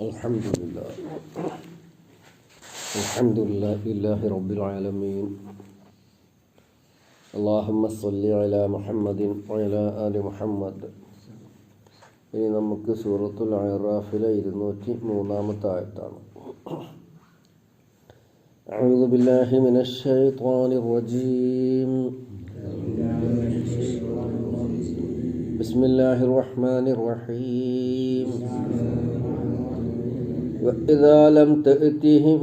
الحمد لله الحمد لله لله رب العالمين اللهم صل على محمد وعلى آل محمد ഇനി നമുക്ക് സൂറത്തുൽ അറാഫിലെ ഇരുന്നൂറ്റി മൂന്നാമത്തെ ആയത്താണ് أعوذ بالله من الشيطان الرجيم بسم الله الرحمن الرحيم. وإذا لم تأتهم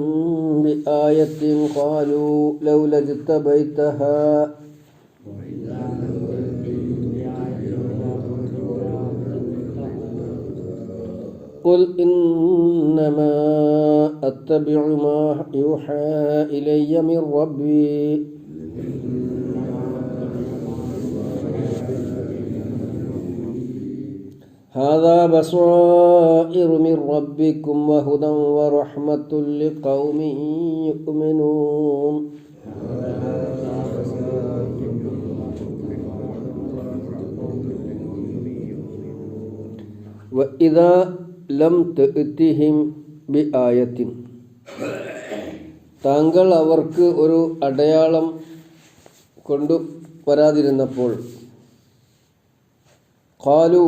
بآية قالوا لولا اجتبيتها. قل إنما أتبع ما يوحى إلي من ربي. هذا بصائر من ربكم وهدى ورحمة لقوم يؤمنون وإذا ലം തെത്തിഹിം ബി ആയത്തിൻ താങ്കൾ അവർക്ക് ഒരു അടയാളം കൊണ്ടു വരാതിരുന്നപ്പോൾ ഖാലു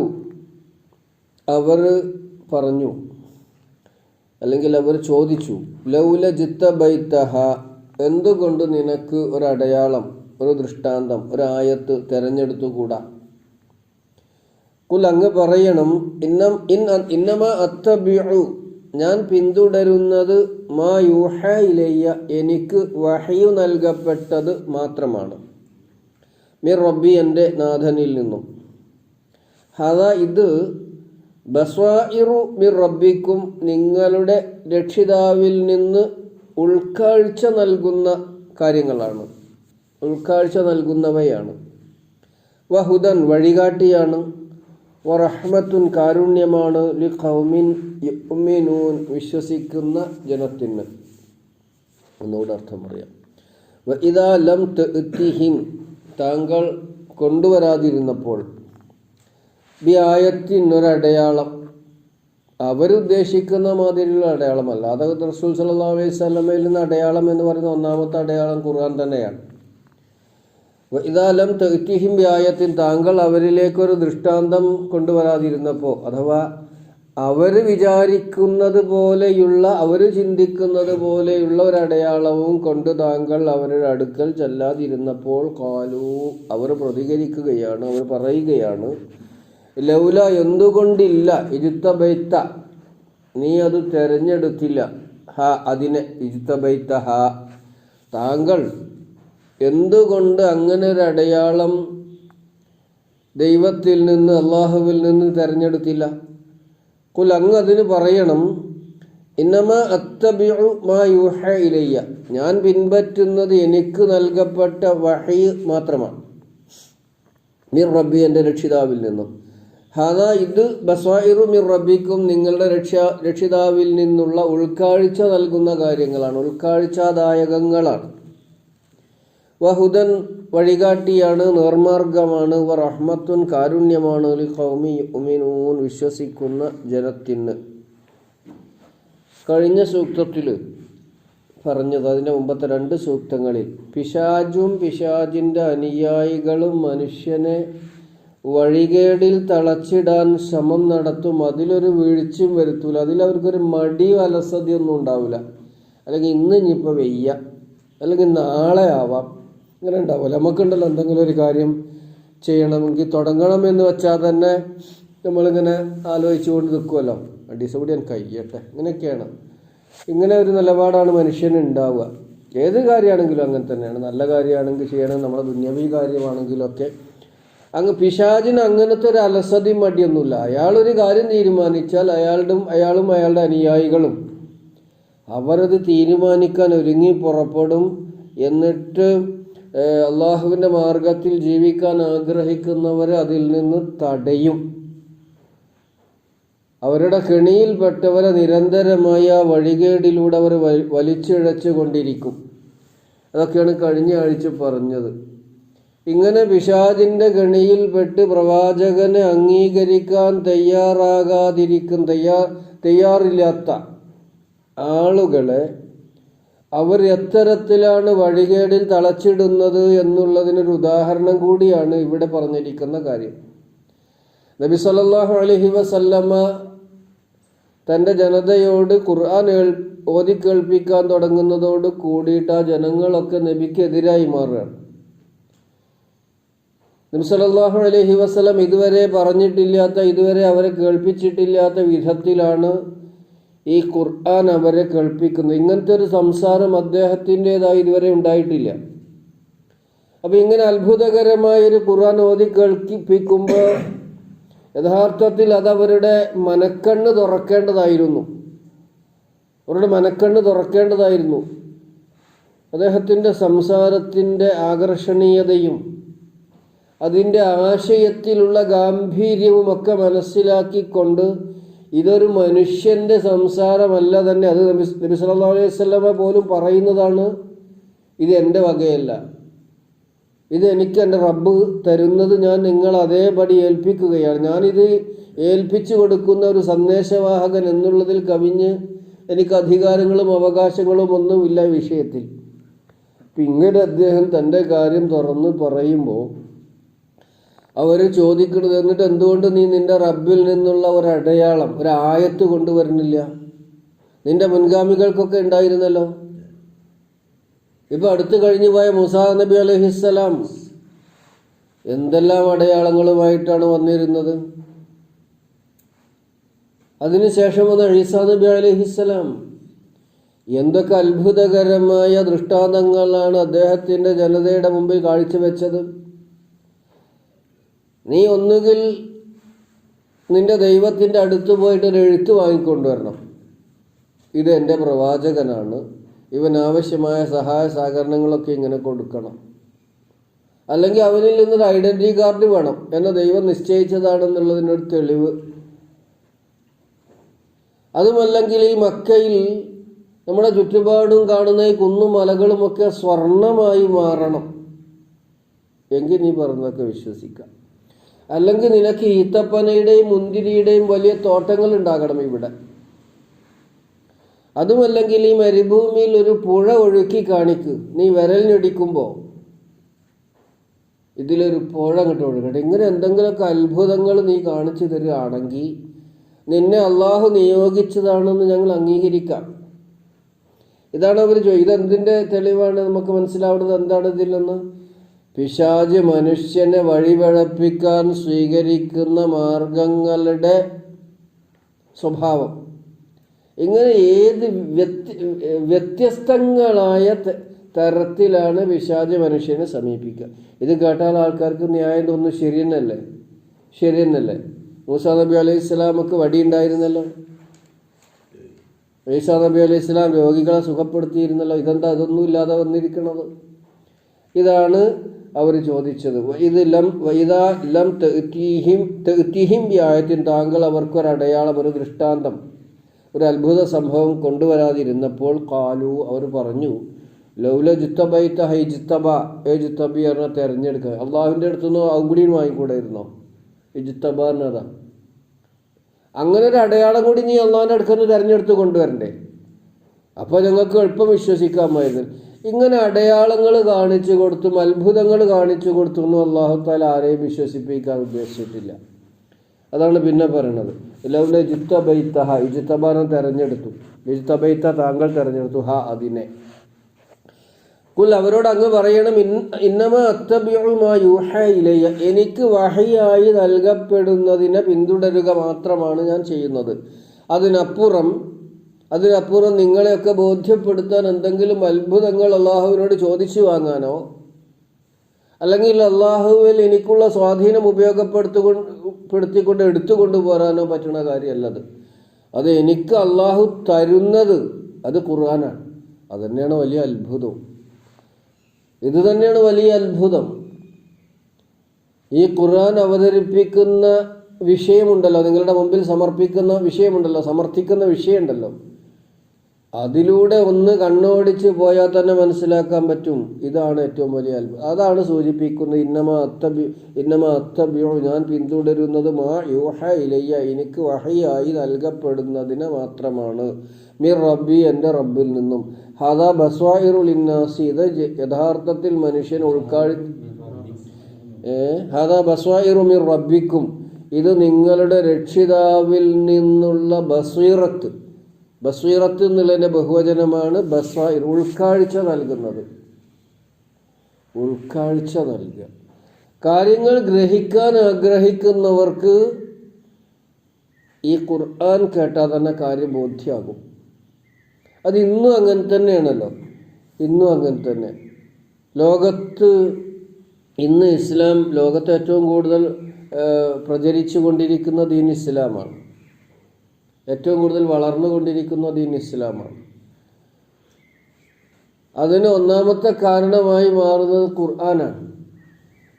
അവർ പറഞ്ഞു അല്ലെങ്കിൽ അവർ ചോദിച്ചു ലൗല ജിത്ത ബൈത്തഹ എന്തുകൊണ്ട് നിനക്ക് ഒരു അടയാളം ഒരു ദൃഷ്ടാന്തം ഒരു ആയത്ത് തെരഞ്ഞെടുത്തുകൂടാ? കുൽ അങ്ങ് പറയണം ഇന്നം ഇൻ ഇന്നമ അത്തബിഴു ഞാൻ പിന്തുടരുന്നത് മാ യൂഹ ഇലയ്യ എനിക്ക് വഹയു നൽകപ്പെട്ടത് മാത്രമാണ്. മിർ റബ്ബി എന്റെ നാഥനിൽ നിന്നും. ഹത ഇത് ബസ്വായിറു മിർ റബ്ബിക്കും നിങ്ങളുടെ രക്ഷിതാവിൽ നിന്ന് ഉൾക്കാഴ്ച നൽകുന്ന കാര്യങ്ങളാണ്. ഉൾക്കാഴ്ച നൽകുന്നവയാണ്. വഹുദൻ വഴികാട്ടിയാണ്. വറഹ്മത്തുൻ കാരുണ്യമാണ് ലി ഖൗമിൻ യുമിനൂൻ വിശ്വസിക്കുന്ന ജനത്തിന്. എന്നോട് അർത്ഥം പറയാം. ഇദാ ലം താങ്കൾ കൊണ്ടുവരാതിരുന്നപ്പോൾ ഒരടയാളം അവരുദ്ദേശിക്കുന്ന മാതിരിയുള്ള അടയാളമല്ല. അത് റസൂൽ സല്ലല്ലാഹു അലൈഹി നിന്ന് അടയാളം എന്ന് പറയുന്ന ഒന്നാമത്തെ അടയാളം ഖുർആൻ തന്നെയാണ്. ഇതാലം തെറ്റിഹിം വ്യായത്തിൽ താങ്കൾ അവരിലേക്കൊരു ദൃഷ്ടാന്തം കൊണ്ടുവരാതിരുന്നപ്പോൾ അഥവാ അവർ വിചാരിക്കുന്നത് പോലെയുള്ള അവർ ചിന്തിക്കുന്നത് പോലെയുള്ള ഒരു അടയാളവും കൊണ്ട് താങ്കൾ അവരുടെ അടുക്കൽ ചെല്ലാതിരുന്നപ്പോൾ കാലു അവർ പ്രതികരിക്കുകയാണ് അവർ പറയുകയാണ്. ലൗല എന്തുകൊണ്ടില്ല? ഇരുത്ത ബൈത്ത നീ അത് തെരഞ്ഞെടുത്തില്ല. ഹ അതിനെ ഇരുത്ത ബൈത്ത ഹ. താങ്കൾ എന്തുകൊണ്ട് അങ്ങനെ ഒരു അടയാളം ദൈവത്തിൽ നിന്ന് അള്ളാഹുവിൽ നിന്ന് തിരഞ്ഞെടുത്തില്ല? കുൽ അങ്ങ് അതിന് പറയണം. ഇന്നമ അത്തബിഉ മാ ഇലയ്യ. ഞാൻ പിൻപറ്റുന്നത് എനിക്ക് നൽകപ്പെട്ട വഹി മാത്രമാണ്. മിർ റബ്ബി എന്റെ രക്ഷിതാവിൽ നിന്നും. ഹദ ഇത് ബസ്വായിറു മിർ നിങ്ങളുടെ രക്ഷ രക്ഷിതാവിൽ നിന്നുള്ള ഉൾക്കാഴ്ച നൽകുന്ന കാര്യങ്ങളാണ് ഉൾക്കാഴ്ചാദായകങ്ങളാണ്. വഹുദൻ വഴികാട്ടിയാണ് നേർമാർഗമാണ് വ റഹ്മത്തുൻ കാരുണ്യമാണ് യുമിനൂൻ വിശ്വസിക്കുന്ന ജനത്തിന്. കഴിഞ്ഞ സൂക്തത്തിൽ പറഞ്ഞത് അതിന്റെ മുമ്പത്തെ രണ്ട് സൂക്തങ്ങളിൽ പിശാജും പിശാജിന്റെ അനുയായികളും മനുഷ്യനെ വഴികേടിൽ തളച്ചിടാൻ ശ്രമം നടത്തും. അതിലൊരു വീഴ്ചയും വരുത്തൂല. അതിലവർക്കൊരു മടി അലസതയൊന്നും ഉണ്ടാവില്ല അല്ലെങ്കിൽ ഇന്ന് ഇനിയിപ്പോൾ വെയ്യ. അല്ലെങ്കിൽ നാളെ ആവാം. അങ്ങനെ ഉണ്ടാവില്ല നമുക്കുണ്ടല്ലോ എന്തെങ്കിലും ഒരു കാര്യം ചെയ്യണമെങ്കിൽ തുടങ്ങണം എന്ന് വെച്ചാൽ തന്നെ നമ്മളിങ്ങനെ ആലോചിച്ചുകൊണ്ട് നിൽക്കുമല്ലോ അടിസപടി ഞാൻ കഴിയട്ടെ. ഇങ്ങനെയൊക്കെയാണ്. ഇങ്ങനെ ഒരു നിലപാടാണ് മനുഷ്യന് ഉണ്ടാവുക. ഏത് കാര്യമാണെങ്കിലും അങ്ങനെ തന്നെയാണ്. നല്ല കാര്യമാണെങ്കിൽ ചെയ്യണം. നമ്മുടെ ദുന്യവി കാര്യമാണെങ്കിലൊക്കെ അങ്ങ് പിശാചിന് അങ്ങനത്തെ ഒരു അലസതയും മടിയൊന്നുമില്ല. അയാളൊരു കാര്യം തീരുമാനിച്ചാൽ അയാളുടെ അയാളും അയാളുടെ അനുയായികളും അവരത് തീരുമാനിക്കാൻ ഒരുങ്ങി പുറപ്പെടും എന്നിട്ട് അള്ളാഹുവിന്റെ മാർഗത്തിൽ ജീവിക്കാൻ ആഗ്രഹിക്കുന്നവരെ അതിൽ നിന്ന് തടയും. അവരുടെ കെണിയിൽപ്പെട്ടവരെ നിരന്തരമായ വഴികേടിലൂടെ അവർ വലിച്ചിഴച്ചു കൊണ്ടിരിക്കും അതൊക്കെയാണ് കഴിഞ്ഞ ആഴ്ച പറഞ്ഞത്. ഇങ്ങനെ പിശാചിന്റെ ഗണിയിൽപ്പെട്ട് പ്രവാചകനെ അംഗീകരിക്കാൻ തയ്യാറാകാതിരിക്കും തയ്യാർ തയ്യാറില്ലാത്ത ആളുകളെ അവർ എത്തരത്തിലാണ് വഴികേടിൽ തളച്ചിടുന്നത് എന്നുള്ളതിനൊരു ഉദാഹരണം കൂടിയാണ് ഇവിടെ പറഞ്ഞിരിക്കുന്ന കാര്യം. നബി സല്ലാഹു അലഹി വസല്ലമ തന്റെ ജനതയോട് ഖുർആൻ ഓതി കേൾപ്പിക്കാൻ തുടങ്ങുന്നതോട് കൂടിയിട്ട് ആ ജനങ്ങളൊക്കെ നബിക്കെതിരായി മാറുകയാണ്. നബി അലഹി വസ്ലം ഇതുവരെ പറഞ്ഞിട്ടില്ലാത്ത ഇതുവരെ അവരെ കേൾപ്പിച്ചിട്ടില്ലാത്ത വിധത്തിലാണ് ഈ ഖുർആൻ അവരെ കേൾപ്പിക്കുന്നത്. ഇങ്ങനത്തെ ഒരു സംസാരം അദ്ദേഹത്തിന്റെതായി ഇതുവരെ ഉണ്ടായിട്ടില്ല. അപ്പം ഇങ്ങനെ അത്ഭുതകരമായ ഒരു ഖുർആൻ ഓതി കേൾപ്പിക്കുമ്പോൾ യഥാർത്ഥത്തിൽ അതവരുടെ മനക്കണ്ണ് തുറക്കേണ്ടതായിരുന്നു. അവരുടെ മനക്കണ്ണ് തുറക്കേണ്ടതായിരുന്നു. അദ്ദേഹത്തിന്റെ സംസാരത്തിന്റെ ആകർഷണീയതയും അതിന്റെ ആശയത്തിലുള്ള ഗാംഭീര്യവും ഒക്കെ മനസ്സിലാക്കിക്കൊണ്ട് ഇതൊരു മനുഷ്യന്റെ സംസാരമല്ല തന്നെ. അത് നബി നബി സല്ലല്ലാഹു അലൈഹി വസല്ലമ പോലും പറയുന്നതാണ്. ഇത് എന്റെ വകയല്ല. ഇത് എനിക്ക് എന്റെ റബ്ബ് തരുന്നത് ഞാൻ നിങ്ങൾ അതേപടി ഏൽപ്പിക്കുകയാണ്. ഞാനിത് ഏൽപ്പിച്ചു കൊടുക്കുന്ന ഒരു സന്ദേശവാഹകൻ എന്നുള്ളതിൽ കവിഞ്ഞ് എനിക്ക് അധികാരങ്ങളും അവകാശങ്ങളും ഒന്നുമില്ല വിഷയത്തിൽ. ഇങ്ങനെ അദ്ദേഹം തന്റെ കാര്യം തുറന്ന് പറയുമ്പോൾ അവർ ചോദിക്കുന്നത് എന്നിട്ട് എന്തുകൊണ്ട് നീ നിന്റെ റബ്ബിൽ നിന്നുള്ള ഒരു അടയാളം ഒരു ആയത്ത് കൊണ്ടുവരുന്നില്ല? നിന്റെ മുൻഗാമികൾക്കൊക്കെ ഉണ്ടായിരുന്നല്ലോ? ഇപ്പൊ അടുത്തു കഴിഞ്ഞു പോയ മുസാ നബി അലഹിസ്സലാം എന്തെല്ലാം അടയാളങ്ങളുമായിട്ടാണ് വന്നിരുന്നത്? അതിനുശേഷം വന്ന ഈസാ നബി അലഹിസ്സലാം എന്തൊക്കെ അത്ഭുതകരമായ ദൃഷ്ടാന്തങ്ങളാണ് അദ്ദേഹത്തിന്റെ ജനതയുടെ മുമ്പിൽ കാഴ്ചവെച്ചത്? നീ ഒന്നുകിൽ നിന്റെ ദൈവത്തിന്റെ അടുത്ത് പോയിട്ട് ഒരു എഴുത്ത് വാങ്ങിക്കൊണ്ടുവരണം. ഇത് എന്റെ പ്രവാചകനാണ്. ഇവൻ ആവശ്യമായ സഹായ സഹകരണങ്ങളൊക്കെ ഇങ്ങനെ കൊടുക്കണം. അല്ലെങ്കിൽ അവനിൽ നിന്നൊരു ഐഡന്റിറ്റി കാർഡ് വേണം എന്നെ ദൈവം നിശ്ചയിച്ചതാണെന്നുള്ളതിനൊരു തെളിവ്. അതുമല്ലെങ്കിൽ ഈ മക്കയിൽ നമ്മുടെ ചുറ്റുപാടും കാണുന്ന ഈ കുന്നും മലകളുമൊക്കെ സ്വർണമായി മാറണം. എങ്കിൽ നീ പറഞ്ഞതൊക്കെ വിശ്വസിക്കാം. അല്ലെങ്കിൽ നിനക്ക് ഈത്തപ്പനയുടെയും മുന്തിരിയുടെയും വലിയ തോട്ടങ്ങൾ ഉണ്ടാകണം ഇവിടെ. അതുമല്ലെങ്കിൽ ഈ മരുഭൂമിയിൽ ഒരു പുഴ ഒഴുക്കി കാണിക്ക്. നീ വിരലിനടിക്കുമ്പോൾ ഇതിലൊരു പുഴ അങ്ങോട്ട് ഒഴുകട്ടെ. ഇങ്ങനെ എന്തെങ്കിലുമൊക്കെ അത്ഭുതങ്ങൾ നീ കാണിച്ചു തരികയാണെങ്കിൽ നിന്നെ അള്ളാഹു നിയോഗിച്ചതാണെന്ന് ഞങ്ങൾ അംഗീകരിക്കാം. ഇതാണ് അവർ ചോദിച്ചത് ഇതെന്തിന്റെ തെളിവാണ് നമുക്ക് മനസ്സിലാവുന്നത്? എന്താണ് ഇതിൽ നിന്ന്? പിശാജ് മനുഷ്യനെ വഴിപഴപ്പിക്കാൻ സ്വീകരിക്കുന്ന മാർഗങ്ങളുടെ സ്വഭാവം. ഇങ്ങനെ ഏത് വ്യത്യ വ്യത്യസ്തങ്ങളായ തരത്തിലാണ് പിശാജ് മനുഷ്യനെ സമീപിക്കുക. ഇത് കേട്ടാൽ ആൾക്കാർക്ക് ന്യായം തോന്നുന്നു ശരിയെന്നല്ലേ? ശരിയെന്നല്ലേ? ശരി മൂസാ നബി അലൈഹി വടി ഉണ്ടായിരുന്നല്ലോ ഈസാ നബി അലൈഹി ഇസ്ലാം രോഗികളെ സുഖപ്പെടുത്തിയിരുന്നല്ലോ. ഇതെന്താ? ഇതൊന്നും ഇല്ലാതെ വന്നിരിക്കണത്. ഇതാണ് അവർ ചോദിച്ചത് ഇത് ലം വൈദാ ലം തെഅ്തീഹിം തെഅ്തിഹിം വ്യായത്തിൻ താങ്കൾ അവർക്കൊരടയാളം ഒരു ദൃഷ്ടാന്തം ഒരു അത്ഭുത സംഭവം കൊണ്ടുവരാതിരുന്നപ്പോൾ കാലു അവർ പറഞ്ഞു ലൗല ജുത്തബൈത്ത ഹൈ ജിത്തബ ഏ ജുത്തബി എന്ന തെരഞ്ഞെടുക്കുക. അള്ളാഹുവിന്റെ അടുത്തുനിന്ന് അതും കൂടി വാങ്ങിക്കൂടായിരുന്നോ? ഈ ജിത്തബ എന്നതാ അങ്ങനെ ഒരു അടയാളം കൂടി നീ അള്ളാഹിന്റെ അടുക്കൽ തെരഞ്ഞെടുത്ത് കൊണ്ടുവരണ്ടേ? അപ്പോൾ ഞങ്ങൾക്ക് എളുപ്പം വിശ്വസിക്കാമായിരുന്നു. ഇങ്ങനെ അടയാളങ്ങൾ കാണിച്ചു കൊടുത്തും അത്ഭുതങ്ങൾ കാണിച്ചു കൊടുത്തും ഒന്നും അള്ളാഹു താല ആരെയും വിശ്വസിപ്പിക്കാൻ ഉദ്ദേശിച്ചിട്ടില്ല. അതാണ് പിന്നെ പറയണത്. എല്ലാവരുടെ ജിത്തബൈത്ത ഹ ഇജിത്തബാനം തെരഞ്ഞെടുത്തു. ഇജിത്തബൈത്ത താങ്കൾ തെരഞ്ഞെടുത്തു ഹ അതിനെ. കുൽ അവരോട് അങ്ങ് പറയണം ഇന്നമ അത്തബിയുമാ എനിക്ക് വഹയായി നൽകപ്പെടുന്നതിനെ പിന്തുടരുക മാത്രമാണ് ഞാൻ ചെയ്യുന്നത്. അതിനപ്പുറം അതിനപ്പുറം നിങ്ങളെയൊക്കെ ബോധ്യപ്പെടുത്താൻ എന്തെങ്കിലും അത്ഭുതങ്ങൾ അള്ളാഹുവിനോട് ചോദിച്ചു വാങ്ങാനോ? അല്ലെങ്കിൽ അള്ളാഹുവിൽ എനിക്കുള്ള സ്വാധീനം ഉപയോഗപ്പെടുത്തിക്കൊണ്ട് എടുത്തു പോരാനോ പറ്റുന്ന കാര്യമല്ലത്. അത് എനിക്ക് അള്ളാഹു തരുന്നത് അത് ഖുർആനാണ്. അത് തന്നെയാണ് വലിയ അത്ഭുതം. ഇത് തന്നെയാണ് വലിയ അത്ഭുതം. ഈ ഖുർആൻ അവതരിപ്പിക്കുന്ന വിഷയമുണ്ടല്ലോ. നിങ്ങളുടെ മുമ്പിൽ സമർപ്പിക്കുന്ന വിഷയമുണ്ടല്ലോ. സമർത്ഥിക്കുന്ന വിഷയമുണ്ടല്ലോ. അതിലൂടെ ഒന്ന് കണ്ണോടിച്ച് പോയാൽ തന്നെ മനസ്സിലാക്കാൻ പറ്റും. ഇതാണ് ഏറ്റവും വലിയ അത്ഭുതം. അതാണ് സൂചിപ്പിക്കുന്നത് ഇന്നമ അത്തബി ഇന്നമ അത്തബിയോ ഞാൻ പിന്തുടരുന്നത് മാ യൂഹ ഇലയ്യ എനിക്ക് വഹയായി നൽകപ്പെടുന്നതിനെ മാത്രമാണ്. മിർ റബ്ബി എന്റെ റബ്ബിൽ നിന്നും. ഹദ ബസ്വായിറുൽ ഇന്നാസി ഇത് യഥാർത്ഥത്തിൽ മനുഷ്യൻ ഉൾക്കാഴി ഹദ ബസ്വായിറു മിർ റബ്ബിക്കും. ഇത് നിങ്ങളുടെ രക്ഷിതാവിൽ നിന്നുള്ള ബസ്വീറത്ത് ബസ്വീറത്ത് എന്നുള്ളതിന്റെ ബഹുവചനമാണ് ബസ്വായിർ ഉൾക്കാഴ്ച നൽകുന്നത്. ഉൾക്കാഴ്ച നൽകുക. കാര്യങ്ങൾ ഗ്രഹിക്കാൻ ആഗ്രഹിക്കുന്നവർക്ക് ഈ ഖുർആൻ കേട്ടാൽ തന്നെ കാര്യം ബോധ്യമാകും അത് ഇന്നും അങ്ങനെ തന്നെയാണല്ലോ. ഇന്നും അങ്ങനെ തന്നെ. ലോകത്ത് ഇന്ന് ഇസ്ലാം ലോകത്ത് ഏറ്റവും കൂടുതൽ പ്രചരിച്ചു കൊണ്ടിരിക്കുന്ന ദീൻ ഇസ്ലാമാണ്. ഏറ്റവും കൂടുതൽ വളർന്നുകൊണ്ടിരിക്കുന്ന ദീൻ ഇസ്ലാമാണ്. അതിന് ഒന്നാമത്തെ കാരണമായി മാറുന്നത് ഖുർആനാണ്.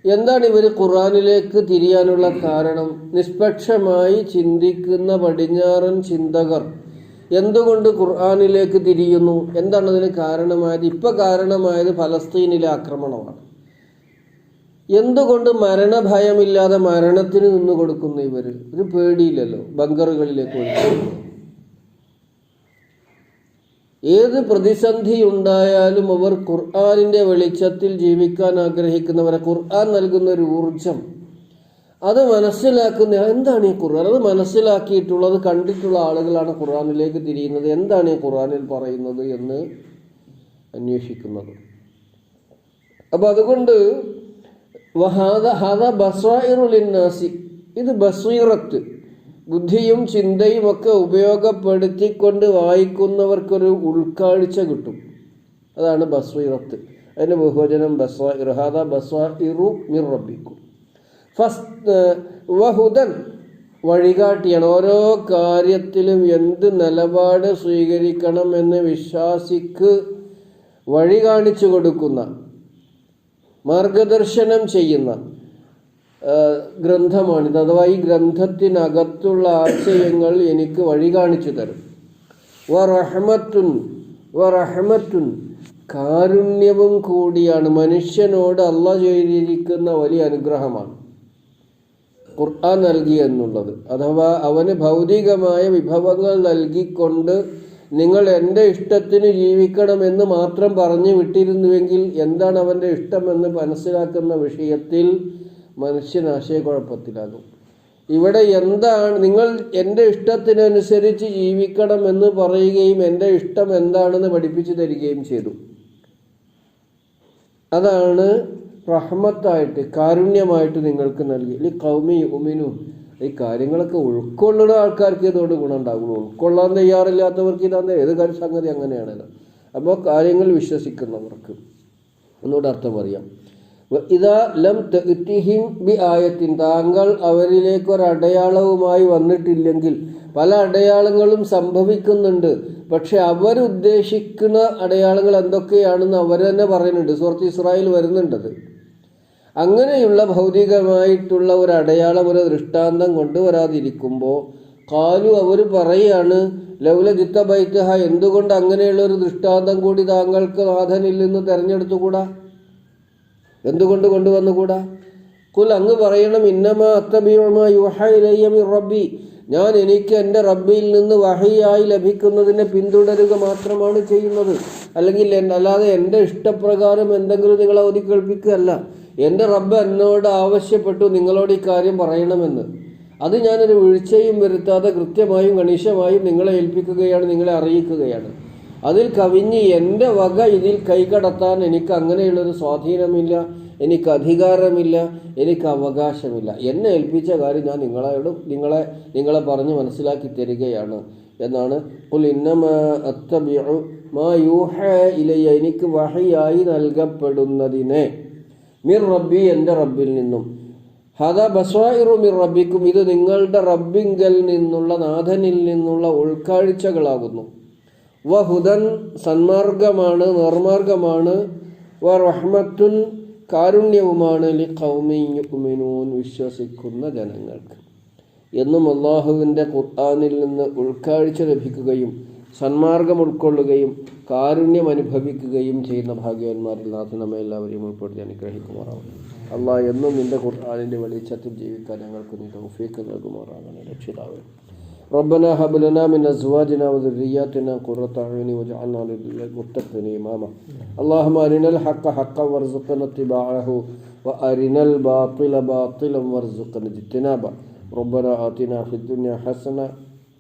എന്താണ് ഇവർ ഖുർആനിലേക്ക് തിരിയാനുള്ള കാരണം? നിഷ്പക്ഷമായി ചിന്തിക്കുന്ന പടിഞ്ഞാറൻ ചിന്തകർ എന്തുകൊണ്ട് ഖുർആാനിലേക്ക് തിരിയുന്നു? എന്താണ് അതിന് കാരണമായത്? ഇപ്പം കാരണമായത് ഫലസ്തീനിലെ ആക്രമണമാണ്. എന്തുകൊണ്ട് മരണഭയമില്ലാതെ മരണത്തിന് നിന്ന് കൊടുക്കുന്ന ഇവർ ഒരു പേടിയില്ലല്ലോ ബങ്കറുകളിലേക്ക് ഒളിച്ചു ഏത് പ്രതിസന്ധി ഉണ്ടായാലും അവർ ഖുർആാനിന്റെ വെളിച്ചത്തിൽ ജീവിക്കാൻ ആഗ്രഹിക്കുന്നവരെ ഖുർആൻ നൽകുന്ന ഒരു ഊർജം അത് മനസ്സിലാക്കുന്ന എന്താണ് ഈ ഖുർആൻ? അത് മനസ്സിലാക്കിയിട്ടുള്ളത് കണ്ടിട്ടുള്ള ആളുകളാണ് ഖുർആാനിലേക്ക് തിരിയുന്നത്. എന്താണ് ഈ ഖുർആാനിൽ പറയുന്നത് എന്ന് അന്വേഷിക്കുന്നത്. അപ്പൊ അതുകൊണ്ട് ഇത് ബസ്വീറത്ത്. ബുദ്ധിയും ചിന്തയും ഒക്കെ ഉപയോഗപ്പെടുത്തിക്കൊണ്ട് വായിക്കുന്നവർക്കൊരു ഉൾക്കാഴ്ച കിട്ടും. അതാണ് ബസ്വീറത്ത്. അതിന് ബഹുവചനം ബസ്വാഇർ ഹാദ ബസ്വാഇറു മിർ റബ്ബിക്കും. വഹുദൻ വഴികാട്ടിയാണ് ഓരോ കാര്യത്തിലും എന്ത് നിലപാട് സ്വീകരിക്കണം എന്ന് വിശ്വാസിക്ക് വഴി കാണിച്ചു കൊടുക്കുന്ന മാർഗദർശനം ചെയ്യുന്ന ഗ്രന്ഥമാണിത്. അഥവാ ഈ ഗ്രന്ഥത്തിനകത്തുള്ള ആശയങ്ങൾ എനിക്ക് വഴി കാണിച്ചു തരും. വ റഹ്മത്തുൻ വ റഹ്മത്തുൻ കാരുണ്യവും കൂടിയാണ്. മനുഷ്യനോട് അല്ല ചെയ്തിരിക്കുന്ന വലിയ അനുഗ്രഹമാണ്. ഖുർആൻ നൽകി എന്നുള്ളത്. അഥവാ അവന് ഭൗതികമായ വിഭവങ്ങൾ നൽകിക്കൊണ്ട് നിങ്ങൾ എന്റെ ഇഷ്ടത്തിന് ജീവിക്കണമെന്ന് മാത്രം പറഞ്ഞു വിട്ടിരുന്നുവെങ്കിൽ എന്താണ് അവന്റെ ഇഷ്ടമെന്ന് മനസ്സിലാക്കുന്ന വിഷയത്തിൽ മനുഷ്യൻ ആശയക്കുഴപ്പത്തിലാകും. ഇവിടെ എന്താണ് നിങ്ങൾ എന്റെ ഇഷ്ടത്തിനനുസരിച്ച് ജീവിക്കണം എന്ന് പറയുകയും എന്റെ ഇഷ്ടം എന്താണെന്ന് പഠിപ്പിച്ചു തരികയും ചെയ്തു. അതാണ് റഹ്മത്തായിട്ട് കാരുണ്യമായിട്ട് നിങ്ങൾക്ക് നൽകി. കൗമി ഉമിനു ഈ കാര്യങ്ങളൊക്കെ ഉൾക്കൊള്ളുന്ന ആൾക്കാർക്ക് ഇതുകൊണ്ട് ഗുണം ഉണ്ടാകുള്ളൂ ഉൾക്കൊള്ളാൻ തയ്യാറില്ലാത്തവർക്ക് ഇതാന്ന് ഏത് കാര്യ സംഗതി അങ്ങനെയാണല്ലോ. അപ്പോൾ കാര്യങ്ങൾ വിശ്വസിക്കുന്നവർക്ക്. ഒന്നുകൂടെ അർത്ഥം പറയാം. ഇതാ ലം തെറ്റിഹിം ബി ആയത്തിൻ. താങ്കൾ അവരിലേക്ക് ഒരു അടയാളവുമായി വന്നിട്ടില്ലെങ്കിൽ പല അടയാളങ്ങളും സംഭവിക്കുന്നുണ്ട്. പക്ഷെ അവരുദ്ദേശിക്കുന്ന അടയാളങ്ങൾ എന്തൊക്കെയാണെന്ന് അവർ തന്നെ പറയുന്നുണ്ട്. സുഹൃത്ത് ഇസ്രായേൽ വരുന്നുണ്ടത്. അങ്ങനെയുള്ള ഭൗതികമായിട്ടുള്ള ഒരു അടയാളം ഒരു ദൃഷ്ടാന്തം കൊണ്ടുവരാതിരിക്കുമ്പോൾ കാലു അവർ പറയാണ് ലൗല ജിത്ത ബൈത്തഹ എന്തുകൊണ്ട് അങ്ങനെയുള്ള ഒരു ദൃഷ്ടാന്തം കൂടി താങ്കൾക്ക് നാഥനിൽ നിന്ന് തെരഞ്ഞെടുത്തുകൂടാ? എന്തുകൊണ്ട് കൊണ്ടുവന്നുകൂടാ? കുൽ അങ്ങ് പറയണം ഇന്നമാ അത്തബിയുമ യുഹ റബ്ബി. ഞാൻ എനിക്ക് എന്റെ റബ്ബിയിൽ നിന്ന് വഹയായി ലഭിക്കുന്നതിനെ പിന്തുടരുക മാത്രമാണ് ചെയ്യുന്നത്. അല്ലെങ്കിൽ അല്ലാതെ എന്റെ ഇഷ്ടപ്രകാരം എന്തെങ്കിലും നിങ്ങളെ ഒതുക്കി കേൾപ്പിക്കുകയല്ല. എന്റെ റബ്ബ് എന്നോട് ആവശ്യപ്പെട്ടു നിങ്ങളോട് ഈ കാര്യം പറയണമെന്ന്. അത് ഞാനൊരു വീഴ്ചയും വരുത്താതെ കൃത്യമായും ഗണീഷമായും നിങ്ങളെ ഏൽപ്പിക്കുകയാണ് നിങ്ങളെ അറിയിക്കുകയാണ്. അതിൽ കവിഞ്ഞ് എന്റെ വക ഇതിൽ കൈകടത്താൻ എനിക്ക് അങ്ങനെയുള്ളൊരു സ്വാധീനമില്ല എനിക്ക് അധികാരമില്ല എനിക്ക് അവകാശമില്ല. എന്നെ ഏൽപ്പിച്ച കാര്യം ഞാൻ നിങ്ങളോട് നിങ്ങളെ നിങ്ങളെ പറഞ്ഞ് മനസ്സിലാക്കി തരികയാണ് എന്നാണ്. "ഖുൽ ഇന്നമാ അത്തബിഉ മാ യൂഹ ഇലയ്യ എനിക്ക് വഹയായി നൽകപ്പെടുന്നതിനെ മിർ റബ്ബി എന്റെ റബ്ബിൽ നിന്നും. ഹദ ബസ്വായിറു മിർ റബ്ബിക്കും ഇത് നിങ്ങളുടെ റബ്ബിങ്കൽ നിന്നുള്ള നാഥനിൽ നിന്നുള്ള ഉൾക്കാഴ്ചകളാകുന്നു. വ ഹുദൻ സന്മാർഗമാണ് നിർമാർഗമാണ്. വ റഹ്മത്തുൻ കാരുണ്യവുമാണ്. ലി ഖൗമിയുമിനൂൻ വിശ്വസിക്കുന്ന ജനങ്ങൾക്ക്. എന്നും അള്ളാഹുവിന്റെ ഖുർആാനിൽ നിന്ന് ഉൾക്കാഴ്ച ലഭിക്കുകയും സന്മാർഗം ഉൾക്കൊള്ളുകയും കാരുണ്യം അനുഭവിക്കുകയും ചെയ്യുന്ന ഭാഗ്യവാന്മാരിൽ നാഥ നമ്മെ എല്ലാവരെയും ഉൾപ്പെടുത്തി അനുഗ്രഹിക്കുമാറാവും അള്ളാഹ് എന്നും നിന്റെ ഖുർആാനിൻ്റെ വെളിച്ചത്തിൽ ജീവിക്കാൻ ഞങ്ങൾക്ക് നീ തൗഫീക്ക് നൽകുമാറാകണേ രക്ഷിതാവേ ربنا هب لنا من ازواجنا وذرياتنا قرة اعين واجعلنا للمتقين اماما اللهم ارنا الحق حقا وارزقنا اتباعه وارنا الباطل باطلا وارزقنا اجتنابه ربنا آتنا في الدنيا حسنة